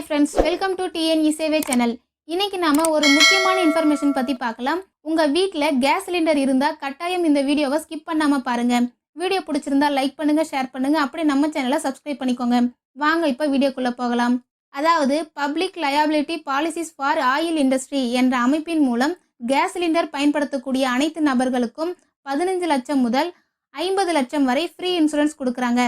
Hi friends welcome to TNE Sevai channel இன்னைக்கு நாம ஒரு முக்கியமான இன்ஃபர்மேஷன் பத்தி பார்க்கலாம். உங்க வீட்டில் கேஸ் சிலிண்டர் இருந்தா கட்டாயம் இந்த வீடியோவை ஸ்கிப் பண்ணாம பாருங்க. வீடியோ பிடிச்சிருந்தா லைக் பண்ணுங்க ஷேர் பண்ணுங்க. அப்படியே நம்ம சேனலை சப்ஸ்கிரைப் பண்ணிக்கோங்க. வாங்க இப்போ வீடியோக்குள்ள போகலாம். அதாவது public liability policies for oil industry என்ற அமைப்பின் மூலம் கேஸ் சிலிண்டர் பயன்படுத்தக்கூடிய அனைத்து நபர்களுக்கும் பதினஞ்சு லட்சம் முதல் ஐம்பது லட்சம் வரை ஃப்ரீ இன்சூரன்ஸ் கொடுக்குறாங்க.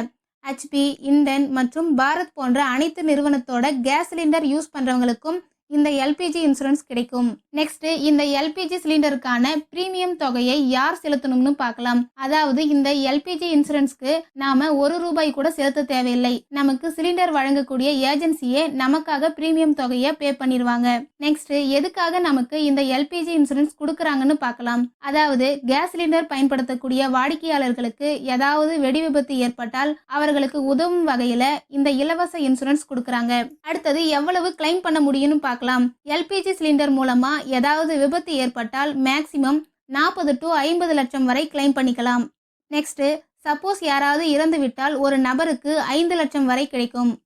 ஹெச்பி இந்தன் மற்றும் பாரத் போன்ற அனைத்து நிறுவனத்தோட கேஸ் சிலிண்டர் யூஸ் பண்ணுறவங்களுக்கும் இந்த எல்பிஜி இன்சூரன்ஸ் கிடைக்கும். நெக்ஸ்ட் இந்த எல்பிஜி சிலிண்டருக்கான பிரீமியம் தொகையை யார் செலுத்தணும்னு பார்க்கலாம். அதாவது இந்த எல்பிஜி இன்சூரன்ஸ்க்கு நாம ஒரு ரூபாய் கூட செலுத்த தேவையில்லை. நமக்கு சிலிண்டர் வழங்கக்கூடிய ஏஜென்சியே நமக்காக பிரீமியம் தொகையை பே பண்ணிடுவாங்க நெக்ஸ்ட் எதுக்காக நமக்கு இந்த எல்பிஜி இன்சூரன்ஸ் கொடுக்குறாங்கன்னு பார்க்கலாம். அதாவது கேஸ் சிலிண்டர் பயன்படுத்தக்கூடிய வாடிக்கையாளர்களுக்கு ஏதாவது வெடி விபத்து ஏற்பட்டால் அவர்களுக்கு உதவும் வகையில இந்த இலவச இன்சூரன்ஸ் கொடுக்குறாங்க. அடுத்தது எவ்வளவு கிளைம் பண்ண முடியும்னு பார்க்கலாம். எல்பிஜி சிலிண்டர் மூலமா ஏதாவது விபத்து ஏற்பட்டால் மேக்சிமம் நாற்பது டு ஐம்பது லட்சம் வரை கிளைம் பண்ணிக்கலாம். நெக்ஸ்ட் சப்போஸ் யாராவது இறந்து விட்டால் ஒரு நபருக்கு ஐந்து லட்சம் வரை கிடைக்கும்.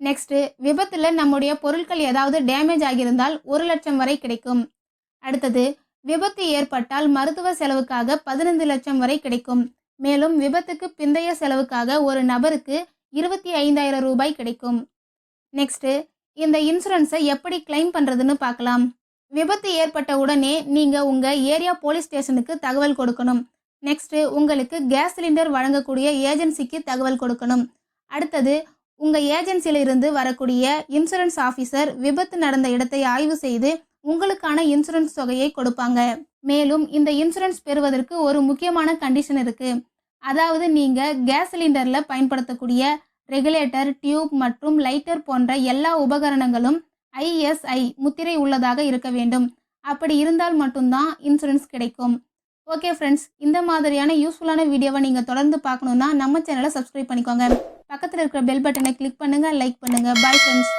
நெக்ஸ்ட் விபத்துல நம்முடைய பொருட்கள் ஏதாவது டேமேஜ் ஆகியிருந்தால் ஒரு லட்சம் வரை கிடைக்கும். அடுத்தது விபத்து ஏற்பட்டால் மருத்துவ செலவுக்காக பதினைந்து லட்சம் வரை கிடைக்கும். மேலும் விபத்துக்கு பிந்தைய செலவுக்காக ஒரு நபருக்கு இருபத்தி ஐந்தாயிரம் ரூபாய் கிடைக்கும். நெக்ஸ்ட் இந்த இன்சூரன்ஸை எப்படி கிளைம் பண்ணுறதுன்னு பார்க்கலாம். விபத்து ஏற்பட்ட உடனே நீங்கள் உங்கள் ஏரியா போலீஸ் ஸ்டேஷனுக்கு தகவல் கொடுக்கணும். நெக்ஸ்ட்டு உங்களுக்கு கேஸ் சிலிண்டர் வழங்கக்கூடிய ஏஜென்சிக்கு தகவல் கொடுக்கணும். அடுத்தது உங்கள் ஏஜென்சியிலிருந்து வரக்கூடிய இன்சூரன்ஸ் ஆஃபீஸர் விபத்து நடந்த இடத்தை ஆய்வு செய்து உங்களுக்கான இன்சூரன்ஸ் தொகையை கொடுப்பாங்க. மேலும் இந்த இன்சூரன்ஸ் பெறுவதற்கு ஒரு முக்கியமான கண்டிஷன் இருக்குது அதாவது நீங்கள் கேஸ் சிலிண்டரில் பயன்படுத்தக்கூடிய ரெகுலேட்டர் டியூப் மற்றும் லைட்டர் போன்ற எல்லா உபகரணங்களும் ஐஎஸ்ஐ முத்திரை உள்ளதாக இருக்க வேண்டும். அப்படி இருந்தால் மட்டும்தான் இன்சூரன்ஸ் கிடைக்கும். ஓகே ஃப்ரெண்ட்ஸ் இந்த மாதிரியான யூஸ்ஃபுல்லான வீடியோவை நீங்கள் தொடர்ந்து பார்க்கணுன்னா நம்ம சேனலை சப்ஸ்கிரைப் பண்ணிக்கோங்க. பக்கத்தில் இருக்கிற பெல் பட்டனை கிளிக் பண்ணுங்கள் லைக் பண்ணுங்கள் பாய் ஃப்ரெண்ட்ஸ்.